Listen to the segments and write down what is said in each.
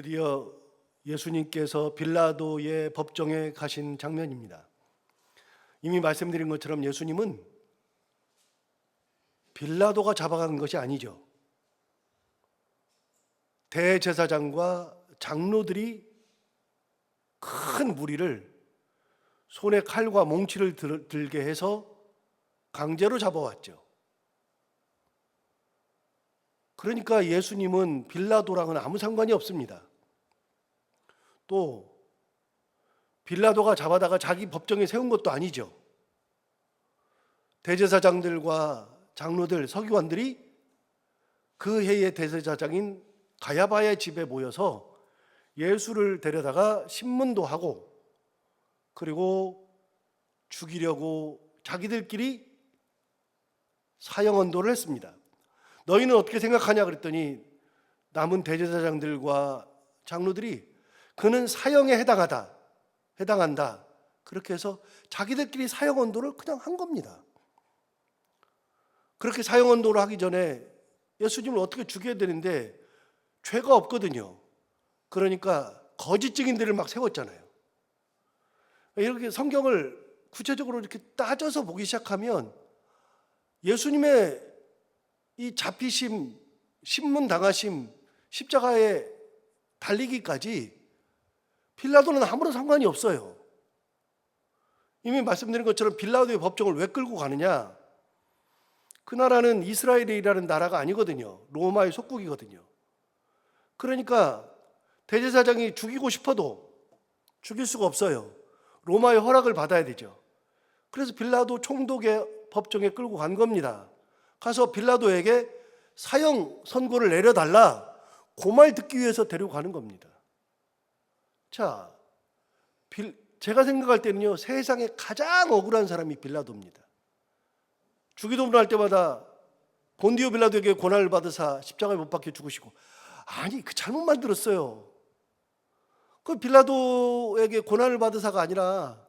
드디어 예수님께서 빌라도의 법정에 가신 장면입니다. 이미 말씀드린 것처럼 예수님은 빌라도가 잡아간 것이 아니죠. 대제사장과 장로들이 큰 무리를 손에 칼과 몽치를 들- 들게 해서 강제로 잡아왔죠. 그러니까 예수님은 빌라도랑은 아무 상관이 없습니다. 또 빌라도가 잡아다가 자기 법정에 세운 것도 아니죠. 대제사장들과 장로들, 서기관들이 그 해의 대제사장인 가야바의 집에 모여서 예수를 데려다가 신문도 하고 그리고 죽이려고 자기들끼리 사형 언도를 했습니다. 너희는 어떻게 생각하냐 그랬더니 남은 대제사장들과 장로들이 그는 사형에 해당하다. 해당한다. 그렇게 해서 자기들끼리 사형 언도를 그냥 한 겁니다. 그렇게 사형 언도를 하기 전에 예수님을 어떻게 죽여야 되는데 죄가 없거든요. 그러니까 거짓 증인들을 막 세웠잖아요. 이렇게 성경을 구체적으로 이렇게 따져서 보기 시작하면 예수님의 이 잡히심, 신문 당하심, 십자가에 달리기까지 빌라도는 아무런 상관이 없어요. 이미 말씀드린 것처럼 빌라도의 법정을 왜 끌고 가느냐? 그 나라는 이스라엘이라는 나라가 아니거든요. 로마의 속국이거든요. 그러니까 대제사장이 죽이고 싶어도 죽일 수가 없어요. 로마의 허락을 받아야 되죠. 그래서 빌라도 총독의 법정에 끌고 간 겁니다. 가서 빌라도에게 사형 선고를 내려달라 그말 듣기 위해서 데리고 가는 겁니다. 자, 빌- 제가 생각할 때는요 세상에 가장 억울한 사람이 빌라도입니다. 주기도문을 할 때마다 본디오 빌라도에게 고난을 받으사 십자가에 못 박혀 죽으시고 아니 그 잘못 만들었어요. 그 빌라도에게 고난을 받으사가 아니라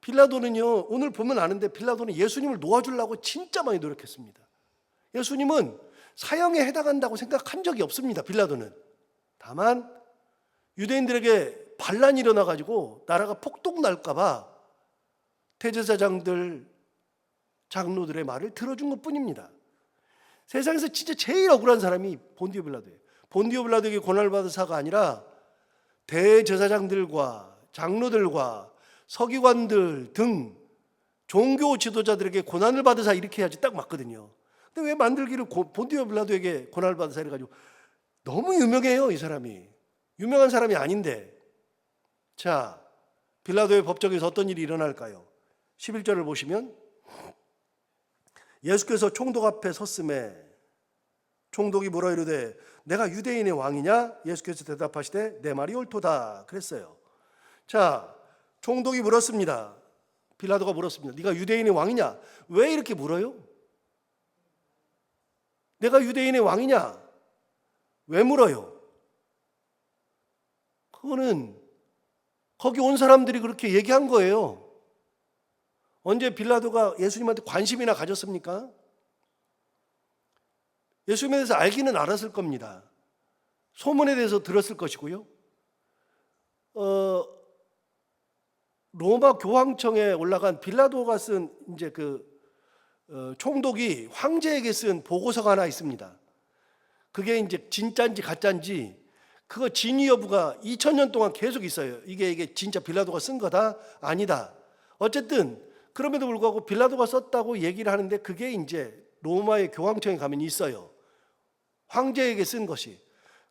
빌라도는요 오늘 보면 아는데 빌라도는 예수님을 놓아주려고 진짜 많이 노력했습니다. 예수님은 사형에 해당한다고 생각한 적이 없습니다. 빌라도는 다만 유대인들에게 반란이 일어나 가지고 나라가 폭동 날까 봐 대제사장들 장로들의 말을 들어준 것뿐입니다. 세상에서 진짜 제일 억울한 사람이 본디오 빌라도예요. 본디오 빌라도에게 고난을 받으사가 아니라 대제사장들과 장로들과 서기관들 등 종교 지도자들에게 고난을 받으사 이렇게 해야지 딱 맞거든요. 근데 왜 만들기를 고- 본디오 빌라도에게 고난을 받으사 이래가지고 너무 유명해요 이 사람이 유명한 사람이 아닌데 자 빌라도의 법정에서 어떤 일이 일어날까요? 11절을 보시면 예수께서 총독 앞에 섰음에 총독이 뭐라 이르되 내가 유대인의 왕이냐? 예수께서 대답하시되 내 말이 옳도다 그랬어요. 자, 총독이 물었습니다. 빌라도가 물었습니다. 네가 유대인의 왕이냐? 왜 이렇게 물어요? 내가 유대인의 왕이냐? 왜 물어요? 그거는 거기 온 사람들이 그렇게 얘기한 거예요. 언제 빌라도가 예수님한테 관심이나 가졌습니까? 예수님에 대해서 알기는 알았을 겁니다. 소문에 대해서 들었을 것이고요. 어, 로마 교황청에 올라간 빌라도가 쓴 이제 그 어, 총독이 황제에게 쓴 보고서가 하나 있습니다. 그게 이제 진짜인지 가짜인지 그거 진위 여부가 2000년 동안 계속 있어요. 이게 이게 진짜 빌라도가 쓴 거다 아니다. 어쨌든 그럼에도 불구하고 빌라도가 썼다고 얘기를 하는데 그게 이제 로마의 교황청에 가면 있어요. 황제에게 쓴 것이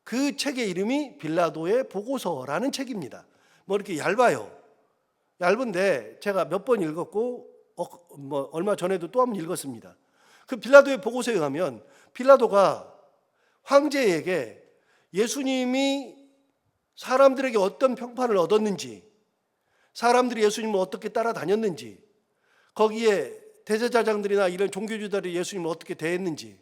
그 책의 이름이 빌라도의 보고서라는 책입니다. 뭐 이렇게 얇아요. 얇은데 제가 몇 번 읽었고 어, 뭐 얼마 전에도 또 한번 읽었습니다. 그 빌라도의 보고서에 가면 빌라도가 황제에게 예수님이 사람들에게 어떤 평판을 얻었는지, 사람들이 예수님을 어떻게 따라다녔는지, 거기에 대제사장들이나 이런 종교주들이 예수님을 어떻게 대했는지,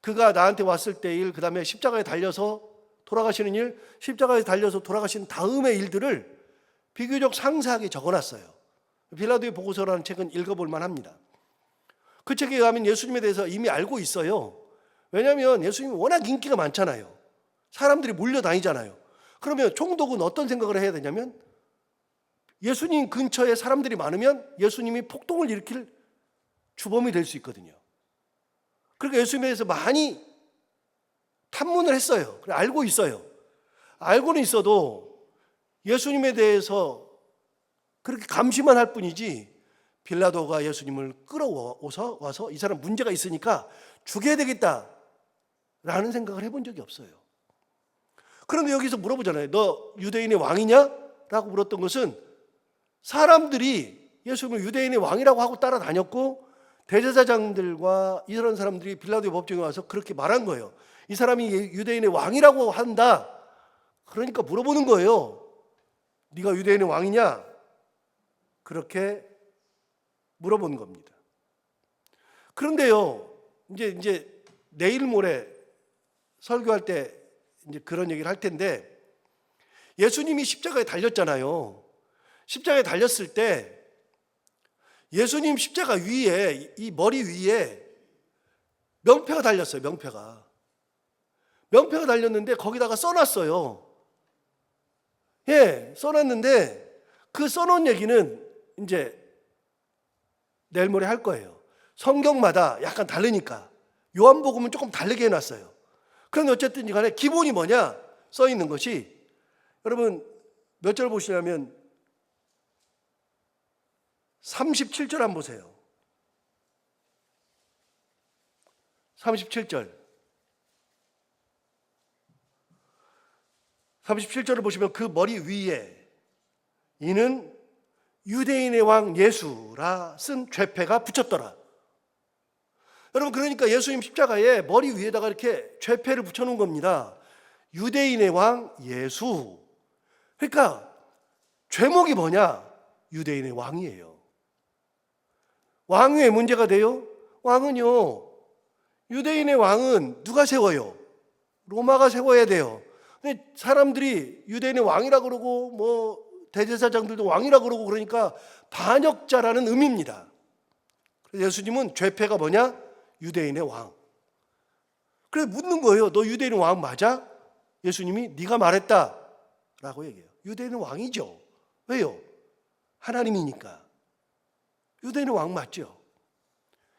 그가 나한테 왔을 때 일, 그 다음에 십자가에 달려서 돌아가시는 일, 십자가에 달려서 돌아가신 다음의 일들을 비교적 상세하게 적어놨어요. 빌라도의 보고서라는 책은 읽어볼 만합니다. 그 책에 가면 예수님에 대해서 이미 알고 있어요. 왜냐하면 예수님이 워낙 인기가 많잖아요. 사람들이 몰려다니잖아요. 그러면 총독은 어떤 생각을 해야 되냐면 예수님 근처에 사람들이 많으면 예수님이 폭동을 일으킬 주범이 될 수 있거든요. 그러니까 예수님에 대해서 많이 탐문을 했어요. 알고 있어요. 알고는 있어도 예수님에 대해서 그렇게 감시만 할 뿐이지 빌라도가 예수님을 끌어와서 와서 이 사람 문제가 있으니까 죽여야 되겠다 라는 생각을 해본 적이 없어요. 그런데 여기서 물어보잖아요. 너 유대인의 왕이냐? 라고 물었던 것은 사람들이 예수님을 유대인의 왕이라고 하고 따라다녔고 대제사장들과 이런 사람들이 빌라도의 법정에 와서 그렇게 말한 거예요. 이 사람이 유대인의 왕이라고 한다. 그러니까 물어보는 거예요. 네가 유대인의 왕이냐? 그렇게 물어본 겁니다. 그런데요, 이제 이제 내일 모레 설교할 때 이제 그런 얘기를 할 텐데 예수님이 십자가에 달렸잖아요. 십자가에 달렸을 때 예수님 십자가 위에 이 머리 위에 명패가 달렸어요. 명패가 명패가 달렸는데 거기다가 써놨어요. 예, 써놨는데 그 써놓은 얘기는 이제 내일 모레 할 거예요. 성경마다 약간 다르니까 요한복음은 조금 다르게 해놨어요. 그런데 어쨌든 간에 기본이 뭐냐 써 있는 것이 여러분 몇 절 보시냐면 37절 한번 보세요. 37절. 37절을 보시면 그 머리 위에 이는 유대인의 왕 예수라 쓴 죄패가 붙였더라. 여러분 그러니까 예수님 십자가에 머리 위에다가 이렇게 죄패를 붙여 놓은 겁니다. 유대인의 왕 예수. 그러니까 죄목이 뭐냐? 유대인의 왕이에요. 왕위에 문제가 돼요? 왕은요. 유대인의 왕은 누가 세워요? 로마가 세워야 돼요. 근데 사람들이 유대인의 왕이라 그러고 뭐 대제사장들도 왕이라 그러고 그러니까 반역자라는 의미입니다. 예수님은 죄패가 뭐냐? 유대인의 왕. 그래 묻는 거예요. 너 유대인의 왕 맞아? 예수님이 네가 말했다라고 얘기해요. 유대인은 왕이죠. 왜요? 하나님이니까. 유대인의 왕 맞죠?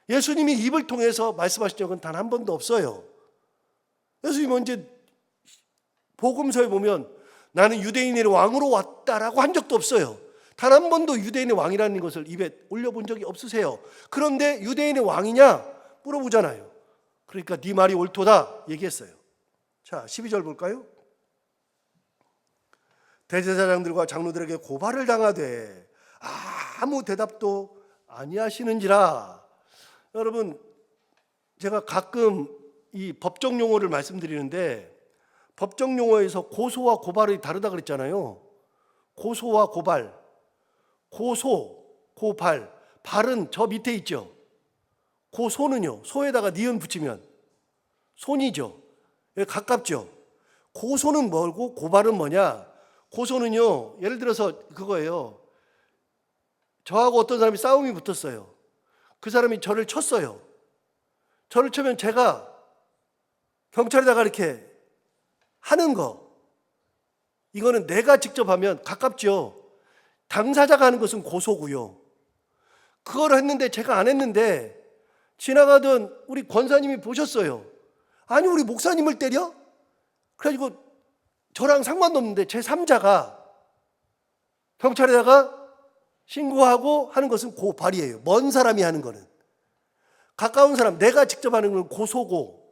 예수님이 입을 통해서 말씀하신 적은 단 한 번도 없어요. 예수님 언제 복음서에 보면 나는 유대인의 왕으로 왔다라고 한 적도 없어요. 단 한 번도 유대인의 왕이라는 것을 입에 올려본 적이 없으세요. 그런데 유대인의 왕이냐 물어보잖아요. 그러니까 네 말이 옳도다 얘기했어요. 자, 12절 볼까요? 대제사장들과 장로들에게 고발을 당하되 아무 대답도 아니하시는지라. 여러분, 제가 가끔 이 법정 용어를 말씀드리는데 법정 용어에서 고소와 고발이 다르다 그랬잖아요. 고소와 고발. 고소, 고발. 발은 저 밑에 있죠. 고소는요. 소에다가 니은 붙이면 손이죠. 예, 가깝죠. 고소는 뭐고 고발은 뭐냐? 고소는요. 예를 들어서 그거예요. 저하고 어떤 사람이 싸움이 붙었어요. 그 사람이 저를 쳤어요. 저를 치면 제가 경찰에다가 이렇게 하는 거. 이거는 내가 직접 하면 가깝죠. 당사자가 하는 것은 고소고요. 그걸 했는데 제가 안 했는데 지나가던 우리 권사님이 보셨어요. 아니 우리 목사님을 때려? 그래가지고 저랑 상관도 없는데 제 3자가 경찰에다가 신고하고 하는 것은 고발이에요. 먼 사람이 하는 거는. 가까운 사람, 내가 직접 하는 건 고소고,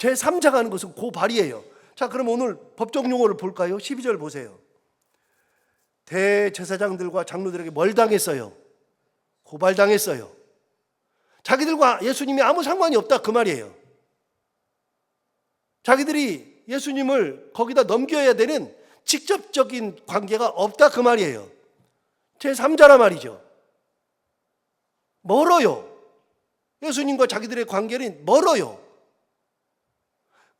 제 3자가 하는 것은 고발이에요. 자, 그럼 오늘 법정 용어를 볼까요? 12절 보세요. 대제사장들과 장로들에게 뭘 당했어요? 고발당했어요. 자기들과 예수님이 아무 상관이 없다 그 말이에요. 자기들이 예수님을 거기다 넘겨야 되는 직접적인 관계가 없다 그 말이에요. 제 3자라 말이죠. 멀어요. 예수님과 자기들의 관계는 멀어요.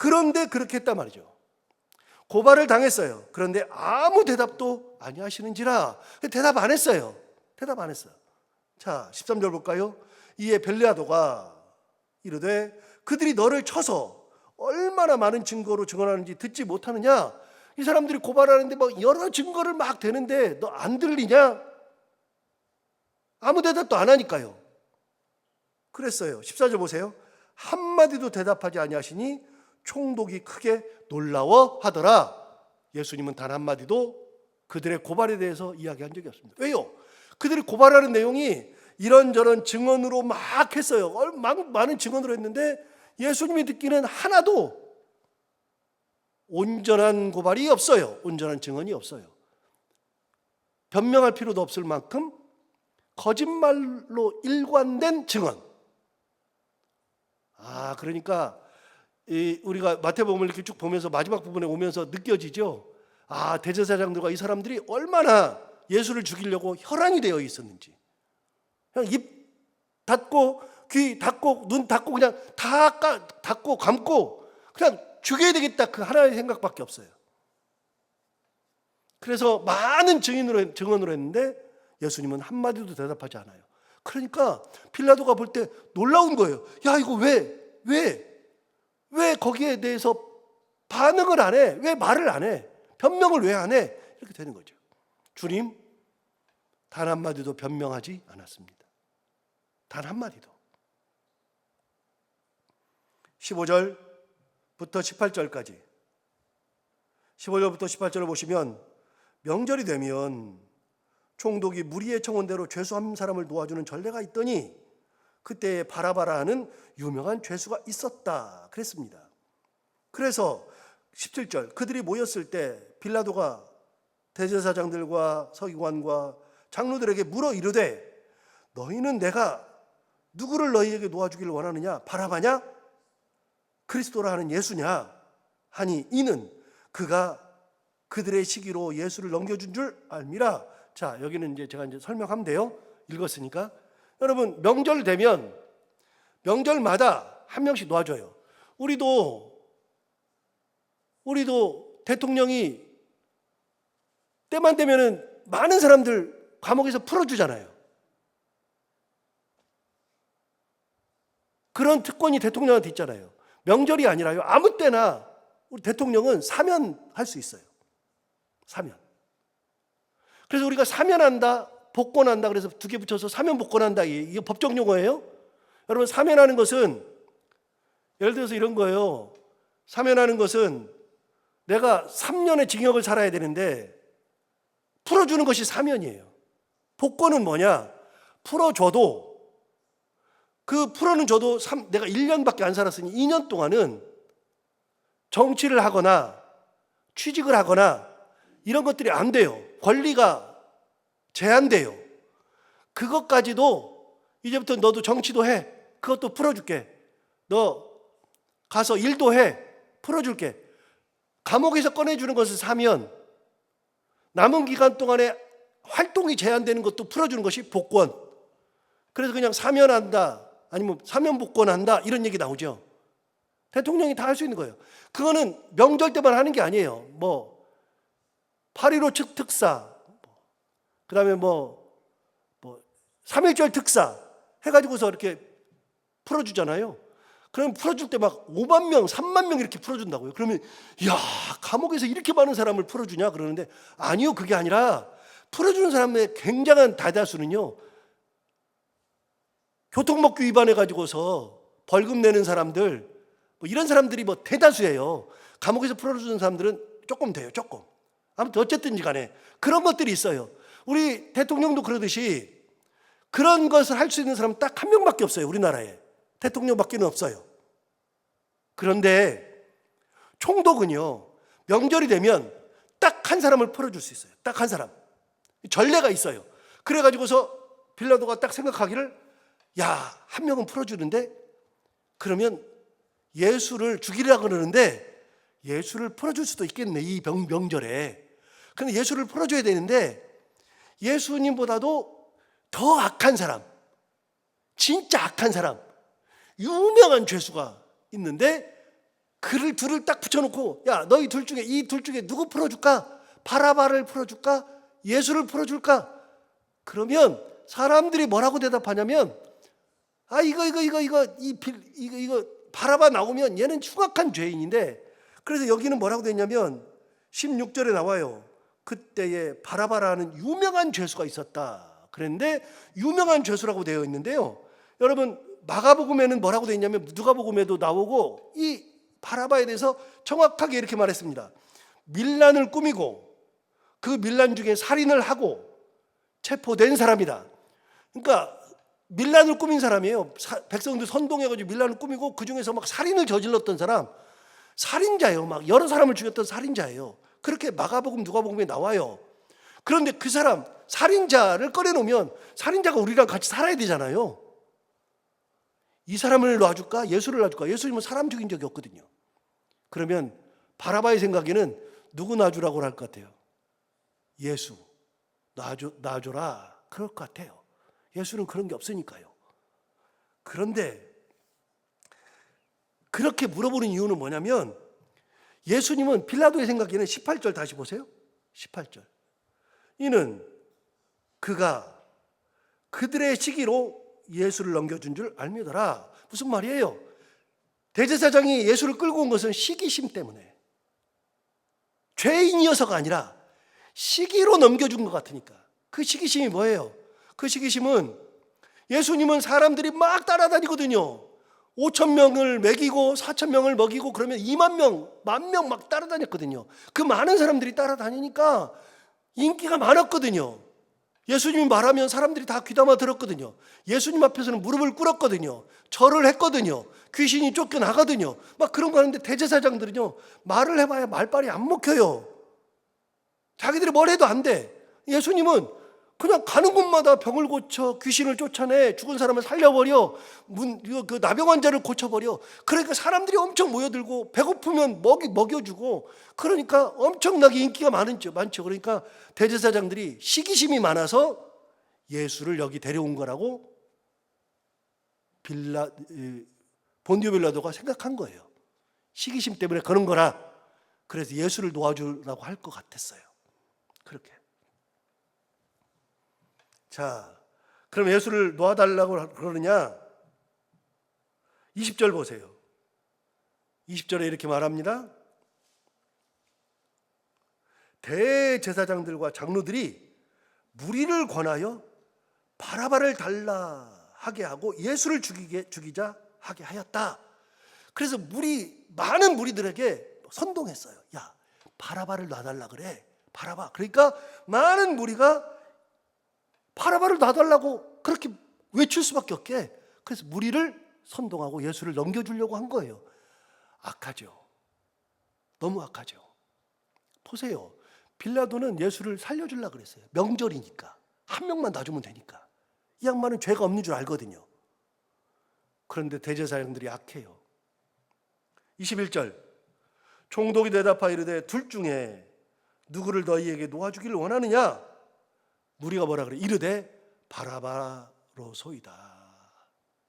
그런데 그렇게 했단 말이죠. 고발을 당했어요. 그런데 아무 대답도 아니 하시는지라 대답 안 했어요. 대답 안 했어요. 자, 13절 볼까요? 이에 벨레아도가 이르되 그들이 너를 쳐서 얼마나 많은 증거로 증언하는지 듣지 못하느냐? 이 사람들이 고발하는데 뭐 여러 증거를 막 대는데 너 안 들리냐? 아무 대답도 안 하니까요. 그랬어요. 14절 보세요. 한마디도 대답하지 아니하시니 총독이 크게 놀라워 하더라. 예수님은 단 한마디도 그들의 고발에 대해서 이야기한 적이 없습니다. 왜요? 그들이 고발하는 내용이 이런저런 증언으로 막 했어요. 많은 증언으로 했는데 예수님이 듣기는 하나도 온전한 고발이 없어요. 온전한 증언이 없어요. 변명할 필요도 없을 만큼 거짓말로 일관된 증언. 아, 그러니까 이 우리가 마태복음을 이렇게 쭉 보면서 마지막 부분에 오면서 느껴지죠. 아, 대제사장들과 이 사람들이 얼마나 예수를 죽이려고 혈안이 되어 있었는지. 그냥 입 닫고 귀 닫고 눈 닫고 그냥 다 까, 닫고 감고 그냥 죽여야 되겠다 그 하나의 생각밖에 없어요. 그래서 많은 증인으로 증언으로 했는데 예수님은 한 마디도 대답하지 않아요. 그러니까 필라도가 볼 때 놀라운 거예요. 야 이거 왜 왜? 왜 거기에 대해서 반응을 안 해? 왜 말을 안 해? 변명을 왜 안 해? 이렇게 되는 거죠. 주님 단 한마디도 변명하지 않았습니다. 단 한마디도. 15절부터 18절까지 15절부터 18절을 보시면 명절이 되면 총독이 무리의 청원대로 죄수한 사람을 놓아주는 전례가 있더니 그때 바라바라 하는 유명한 죄수가 있었다 그랬습니다. 그래서 17절 그들이 모였을 때 빌라도가 대제사장들과 서기관과 장로들에게 물어 이르되 너희는 내가 누구를 너희에게 놓아주기를 원하느냐 바라바냐 그리스도라 하는 예수냐 하니 이는 그가 그들의 시기로 예수를 넘겨준 줄 알미라. 자 여기는 이제 제가 이제 설명하면 돼요. 읽었으니까 여러분 명절 되면 명절마다 한 명씩 놓아줘요. 우리도 우리도 대통령이 때만 되면은 많은 사람들 감옥에서 풀어주잖아요. 그런 특권이 대통령한테 있잖아요. 명절이 아니라요. 아무 때나 우리 대통령은 사면할 수 있어요. 사면. 그래서 우리가 사면한다, 복권한다 그래서 두 개 붙여서 사면 복권한다. 이게 법적 용어예요. 여러분 사면하는 것은 예를 들어서 이런 거예요. 사면하는 것은 내가 3년의 징역을 살아야 되는데 풀어주는 것이 사면이에요. 복권은 뭐냐? 풀어줘도 그 풀어는 줘도 삼- 내가 1년밖에 안 살았으니 2년 동안은 정치를 하거나 취직을 하거나 이런 것들이 안 돼요. 권리가 제한돼요. 그것까지도 이제부터 너도 정치도 해. 그것도 풀어줄게. 너 가서 일도 해. 풀어줄게. 감옥에서 꺼내주는 것을 사면 남은 기간 동안에 활동이 제한되는 것도 풀어주는 것이 복권. 그래서 그냥 사면한다. 아니면 사면 복권한다. 이런 얘기 나오죠. 대통령이 다 할 수 있는 거예요. 그거는 명절 때만 하는 게 아니에요. 뭐, 8.15측 특사, 그 다음에 뭐, 뭐, 3.1절 특사 해가지고서 이렇게 풀어주잖아요. 그럼 풀어줄 때 막 5만 명, 3만 명 이렇게 풀어준다고요. 그러면, 야 감옥에서 이렇게 많은 사람을 풀어주냐? 그러는데, 아니요, 그게 아니라, 풀어주는 사람의 굉장한 다다수는요, 교통법규 위반해가지고서 벌금 내는 사람들, 뭐 이런 사람들이 뭐 대다수예요. 감옥에서 풀어주는 사람들은 조금 돼요, 조금. 아무튼 어쨌든지 간에 그런 것들이 있어요. 우리 대통령도 그러듯이 그런 것을 할 수 있는 사람 딱한 명밖에 없어요, 우리나라에. 대통령밖에는 없어요. 그런데 총독은요, 명절이 되면 딱 한 사람을 풀어줄 수 있어요. 딱 한 사람. 전례가 있어요. 그래가지고서 빌라도가 딱 생각하기를, 야, 한 명은 풀어주는데, 그러면 예수를 죽이려 그러는데, 예수를 풀어줄 수도 있겠네, 이 명, 명절에. 근데 예수를 풀어줘야 되는데, 예수님보다도 더 악한 사람, 진짜 악한 사람, 유명한 죄수가 있는데 그를 둘을 딱 붙여놓고 야 너희 둘 중에 이 둘 중에 누구 풀어줄까? 바라바를 풀어줄까? 예수를 풀어줄까? 그러면 사람들이 뭐라고 대답하냐면 아 이거 이거 이거 이거 이 빌, 이거 이거 바라바 나오면 얘는 흉악한 죄인인데 그래서 여기는 뭐라고 됐냐면 16절에 나와요. 그때에 바라바라는 유명한 죄수가 있었다. 그런데 유명한 죄수라고 되어 있는데요. 여러분 마가복음에는 뭐라고 되어 있냐면 누가복음에도 나오고 이 바라바에 대해서 정확하게 이렇게 말했습니다. 밀란을 꾸미고 그 밀란 중에 살인을 하고 체포된 사람이다. 그러니까 밀란을 꾸민 사람이에요. 사- 백성들 선동해가지고 밀란을 꾸미고 그 중에서 막 살인을 저질렀던 사람, 살인자예요. 막 여러 사람을 죽였던 살인자예요. 그렇게 마가복음, 누가복음에 나와요. 그런데 그 사람 살인자를 꺼내놓으면 살인자가 우리랑 같이 살아야 되잖아요. 이 사람을 놔줄까? 예수를 놔줄까? 예수님은 사람 죽인 적이 없거든요. 그러면 바라바의 생각에는 누구 놔주라고 할 것 같아요? 예수 놔줘, 놔줘라 그럴 것 같아요. 예수는 그런 게 없으니까요. 그런데 그렇게 물어보는 이유는 뭐냐면 예수님은 빌라도의 생각에는 18절 다시 보세요. 18절. 이는 그가 그들의 시기로 예수를 넘겨준 줄 알미더라. 무슨 말이에요? 대제사장이 예수를 끌고 온 것은 시기심 때문에 죄인이어서가 아니라 시기로 넘겨준 것 같으니까. 그 시기심이 뭐예요? 그 시기심은 예수님은 사람들이 막 따라다니거든요. 5천 명을 먹이고 4천 명을 먹이고 그러면 2만 명, 만 명 막 따라다녔거든요. 그 많은 사람들이 따라다니니까 인기가 많았거든요. 예수님이 말하면 사람들이 다 귀담아 들었거든요. 예수님 앞에서는 무릎을 꿇었거든요. 절을 했거든요. 귀신이 쫓겨나거든요. 막 그런 거 하는데 대제사장들은요. 말을 해봐야 말빨이 안 먹혀요. 자기들이 뭘 해도 안 돼. 예수님은 그냥 가는 곳마다 병을 고쳐 귀신을 쫓아내 죽은 사람을 살려버려. 문, 그 나병 환자를 고쳐버려. 그러니까 사람들이 엄청 모여들고 배고프면 먹이 먹여주고 그러니까 엄청나게 인기가 많은죠 많죠. 그러니까 대제사장들이 시기심이 많아서 예수를 여기 데려온 거라고 빌라 이, 본디오 빌라도가 생각한 거예요. 시기심 때문에 그런 거라. 그래서 예수를 놓아주라고 할 것 같았어요. 그렇게 자, 그럼 예수를 놓아달라고 그러느냐? 20절 보세요. 20절에 이렇게 말합니다. 대제사장들과 장로들이 무리를 권하여 바라바를 달라 하게 하고 예수를 죽이게 죽이자 하게 하였다. 그래서 무리 많은 무리들에게 선동했어요. 야, 바라바를 놔달라 그래. 바라바. 그러니까 많은 무리가 바라바를 놔달라고 그렇게 외칠 수밖에 없게 그래서 무리를 선동하고 예수를 넘겨주려고 한 거예요. 악하죠. 너무 악하죠. 보세요. 빌라도는 예수를 살려주려고 그랬어요. 명절이니까. 한 명만 놔주면 되니까. 이 양반은 죄가 없는 줄 알거든요. 그런데 대제사장들이 악해요. 21절. 총독이 대답하여 이르되 둘 중에 누구를 너희에게 놓아주기를 원하느냐? 무리가 뭐라 그래? 이르되 바라바로소이다.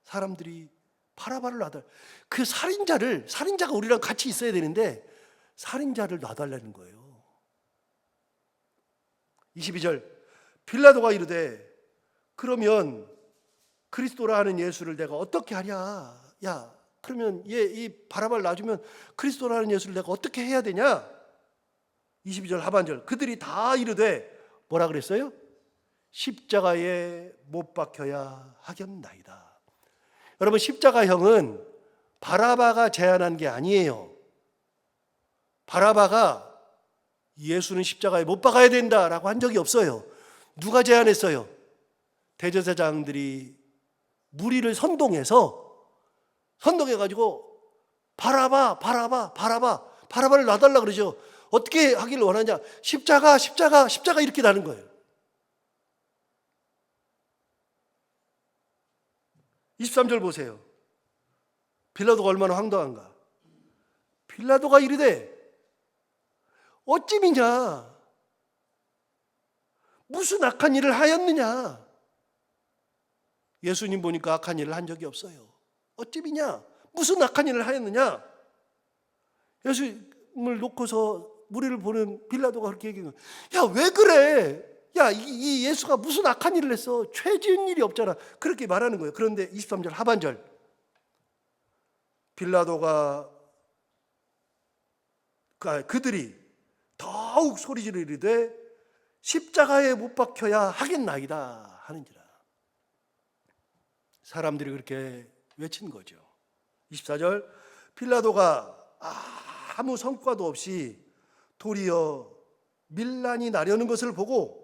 사람들이 바라바를 놔달. 그 살인자를 살인자가 우리랑 같이 있어야 되는데 살인자를 놔달라는 거예요. 22절 빌라도가 이르되 그러면 그리스도라 하는 예수를 내가 어떻게 하랴? 야, 그러면 얘 이 바라바를 놔주면 그리스도라 하는 예수를 내가 어떻게 해야 되냐? 22절 하반절 그들이 다 이르되 뭐라 그랬어요? 십자가에 못 박혀야 하겠나이다. 여러분 십자가형은 바라바가 제안한 게 아니에요. 바라바가 예수는 십자가에 못 박아야 된다라고 한 적이 없어요. 누가 제안했어요? 대제사장들이 무리를 선동해서 선동해 가지고 바라바 바라바 바라바 바라바를 놔달라 그러죠. 어떻게 하기를 원하냐? 십자가 십자가 십자가 이렇게 나는 거예요. 23절 보세요. 빌라도가 얼마나 황당한가. 빌라도가 이르되 어찌미냐 무슨 악한 일을 하였느냐 예수님 보니까 악한 일을 한 적이 없어요. 어찌미냐 무슨 악한 일을 하였느냐 예수님을 놓고서 무리를 보는 빌라도가 그렇게 얘기해요. 야왜 그래? 야, 이, 이 예수가 무슨 악한 일을 했어? 죄 지은 일이 없잖아. 그렇게 말하는 거예요. 그런데 23절 하반절. 빌라도가 그- 아, 그들이 더욱 소리 지르 이르되 십자가에 못 박혀야 하겠나이다 하는지라. 사람들이 그렇게 외친 거죠. 24절 필라도가 아무 성과도 없이 도리어 밀란이 나려는 것을 보고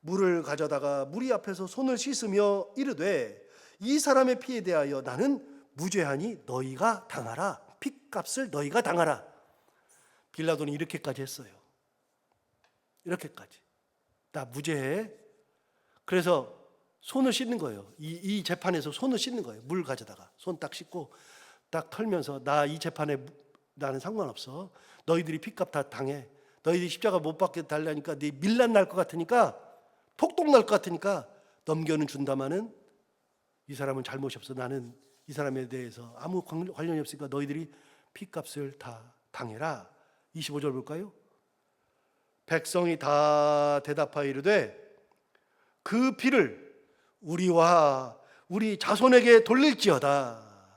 물을 가져다가 무리 앞에서 손을 씻으며 이르되 이 사람의 피에 대하여 나는 무죄하니 너희가 당하라. 핏값을 너희가 당하라. 빌라도는 이렇게까지 했어요. 이렇게까지. 나 무죄해. 그래서 손을 씻는 거예요. 이, 이 재판에서 손을 씻는 거예요. 물 가져다가 손 딱 씻고 딱 털면서 나 이 재판에 무- 나는 상관없어. 너희들이 핏값 다 당해. 너희들이 십자가 못 받게 달라니까 네 밀란 날 것 같으니까 폭동 날 것 같으니까 넘겨는 준다마는 이 사람은 잘못이 없어. 나는 이 사람에 대해서 아무 관- 관련이 없으니까 너희들이 피값을 다 당해라. 25절 볼까요? 백성이 다 대답하여 이르되 그 피를 우리와 우리 자손에게 돌릴지어다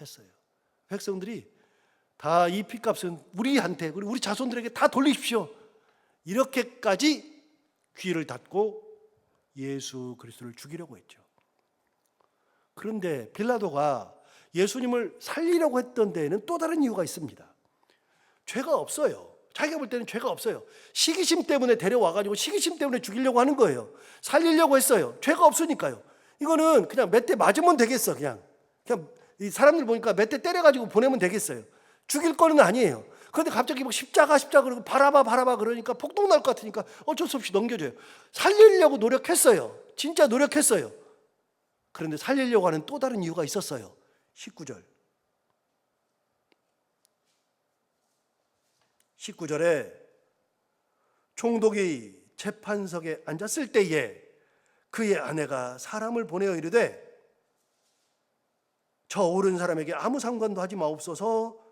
했어요. 백성들이 다 이 피값은 우리한테 우리 자손들에게 다 돌리십시오. 이렇게까지 귀를 닫고 예수 그리스도를 죽이려고 했죠. 그런데 빌라도가 예수님을 살리려고 했던 데에는 또 다른 이유가 있습니다. 죄가 없어요. 자기가 볼 때는 죄가 없어요. 시기심 때문에 데려와 가지고 시기심 때문에 죽이려고 하는 거예요. 살리려고 했어요. 죄가 없으니까요. 이거는 그냥 몇 대 맞으면 되겠어, 그냥. 그냥 이 사람들 보니까 몇 대 때려 가지고 보내면 되겠어요. 죽일 거는 아니에요. 그런데 갑자기 막 십자가 십자가 그러고 바라봐 바라봐 그러니까 폭동 날 것 같으니까 어쩔 수 없이 넘겨줘요. 살리려고 노력했어요. 진짜 노력했어요. 그런데 살리려고 하는 또 다른 이유가 있었어요. 19절. 19절에 총독이 재판석에 앉았을 때에 그의 아내가 사람을 보내어 이르되 저 오른 사람에게 아무 상관도 하지 마옵소서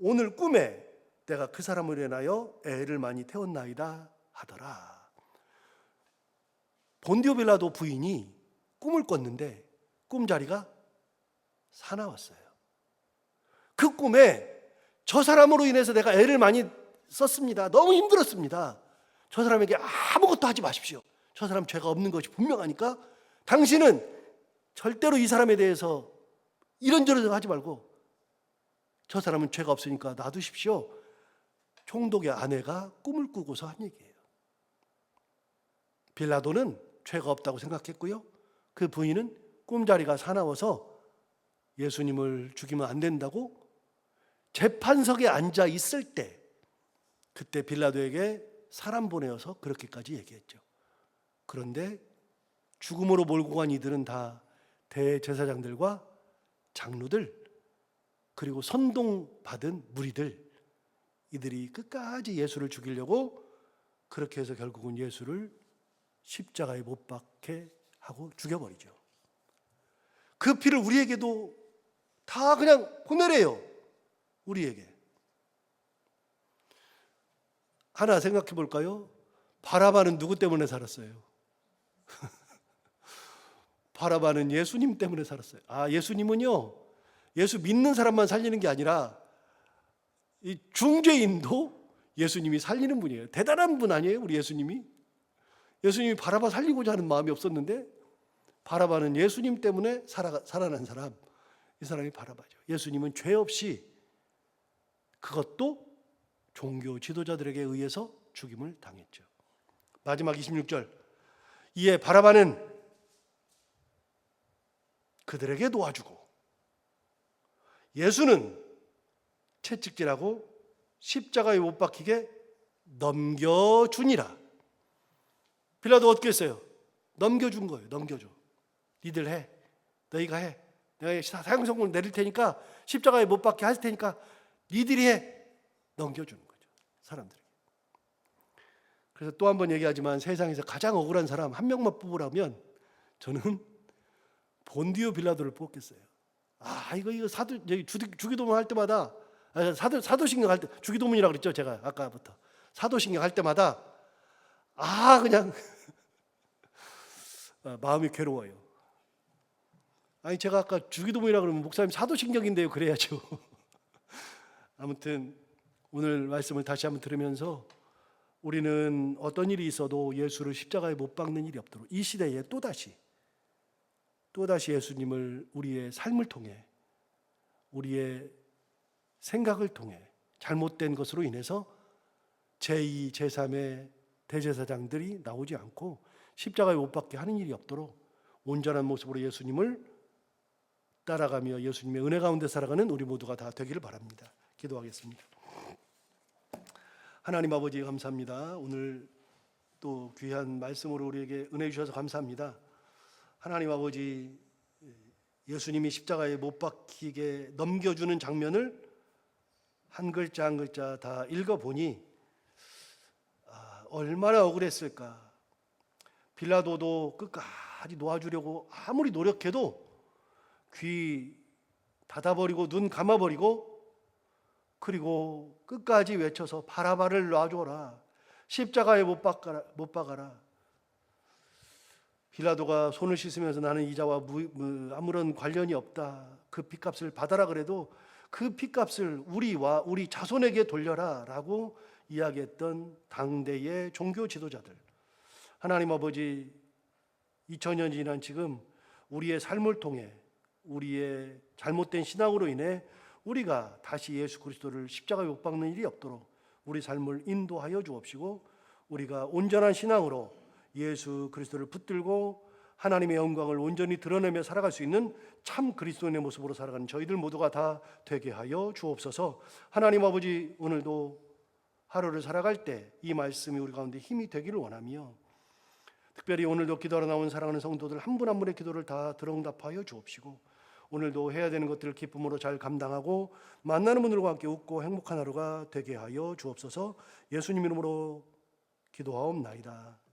오늘 꿈에 내가 그 사람을 인하여 애를 많이 태웠나이다 하더라. 본디오 빌라도 부인이 꿈을 꿨는데 꿈자리가 사나웠어요. 그 꿈에 저 사람으로 인해서 내가 애를 많이 썼습니다. 너무 힘들었습니다. 저 사람에게 아무것도 하지 마십시오. 저 사람 죄가 없는 것이 분명하니까 당신은 절대로 이 사람에 대해서 이런저런 하지 말고 저 사람은 죄가 없으니까 놔두십시오. 총독의 아내가 꿈을 꾸고서 한 얘기예요. 빌라도는 죄가 없다고 생각했고요. 그 부인은 꿈자리가 사나워서 예수님을 죽이면 안 된다고 재판석에 앉아 있을 때 그때 빌라도에게 사람 보내어서 그렇게까지 얘기했죠. 그런데 죽음으로 몰고 간 이들은 다 대제사장들과 장로들 그리고 선동 받은 무리들 이들이 끝까지 예수를 죽이려고 그렇게 해서 결국은 예수를 십자가에 못 박게 하고 죽여버리죠. 그 피를 우리에게도 다 그냥 보내래요. 우리에게. 하나 생각해 볼까요? 바라바는 누구 때문에 살았어요? 바라바는 예수님 때문에 살았어요. 아, 예수님은요, 예수 믿는 사람만 살리는 게 아니라 이 중죄인도 예수님이 살리는 분이에요. 대단한 분 아니에요, 우리 예수님이? 예수님이 바라바 살리고자 하는 마음이 없었는데 바라바는 예수님 때문에 살아, 살아난 사람. 이 사람이 바라바죠. 예수님은 죄 없이 그것도 종교 지도자들에게 의해서 죽임을 당했죠. 마지막 26절. 이에 바라바는 그들에게 도와주고 예수는 채찍질하고 십자가에 못 박히게 넘겨주니라. 빌라도 어떻게 했어요? 넘겨준 거예요. 넘겨줘. 니들 해. 너희가 해. 내가 사형선고를 내릴 테니까 십자가에 못 박게 할 테니까 니들이 해. 넘겨주는 거죠. 사람들이. 그래서 또 한 번 얘기하지만 세상에서 가장 억울한 사람 한 명만 뽑으라면 저는 본디오 빌라도를 뽑겠어요. 아 이거 이거 사도 여기 주기, 주기도문 할 때마다 아, 사도 사도신경 할 때 주기도문이라고 그랬죠 제가 아까부터 사도신경 할 때마다 아 그냥 아, 마음이 괴로워요. 아니 제가 아까 주기도문이라 그러면 목사님 사도신경인데요 그래야죠. 아무튼 오늘 말씀을 다시 한번 들으면서 우리는 어떤 일이 있어도 예수를 십자가에 못 박는 일이 없도록 이 시대에 또다시 또다시 예수님을 우리의 삶을 통해 우리의 생각을 통해 잘못된 것으로 인해서 제2, 제3의 대제사장들이 나오지 않고 십자가에 못 박게 하는 일이 없도록 온전한 모습으로 예수님을 따라가며 예수님의 은혜 가운데 살아가는 우리 모두가 다 되기를 바랍니다. 기도하겠습니다. 하나님 아버지 감사합니다. 오늘 또 귀한 말씀으로 우리에게 은혜 주셔서 감사합니다. 하나님 아버지 예수님이 십자가에 못 박히게 넘겨주는 장면을 한 글자 한 글자 다 읽어보니 아, 얼마나 억울했을까. 빌라도도 끝까지 놓아주려고 아무리 노력해도 귀 닫아버리고 눈 감아버리고 그리고 끝까지 외쳐서 바라바를 놔줘라. 십자가에 못 박아라. 못 박아라. 빌라도가 손을 씻으면서 나는 이자와 무, 무, 아무런 관련이 없다. 그 핏값을 받아라 그래도 그 핏값을 우리와 우리 자손에게 돌려라라고 이야기했던 당대의 종교 지도자들. 하나님 아버지 2000년 지난 지금 우리의 삶을 통해 우리의 잘못된 신앙으로 인해 우리가 다시 예수 그리스도를 십자가에 못 박는 일이 없도록 우리 삶을 인도하여 주옵시고 우리가 온전한 신앙으로 예수 그리스도를 붙들고 하나님의 영광을 온전히 드러내며 살아갈 수 있는 참 그리스도인의 모습으로 살아가는 저희들 모두가 다 되게 하여 주옵소서. 하나님 아버지 오늘도 하루를 살아갈 때 이 말씀이 우리 가운데 힘이 되기를 원하며 특별히 오늘도 기도하러 나온 사랑하는 성도들 한 분 한 분의 기도를 다 들어응답하여 주옵시고 오늘도 해야 되는 것들을 기쁨으로 잘 감당하고 만나는 분들과 함께 웃고 행복한 하루가 되게 하여 주옵소서 예수님 이름으로 기도하옵나이다.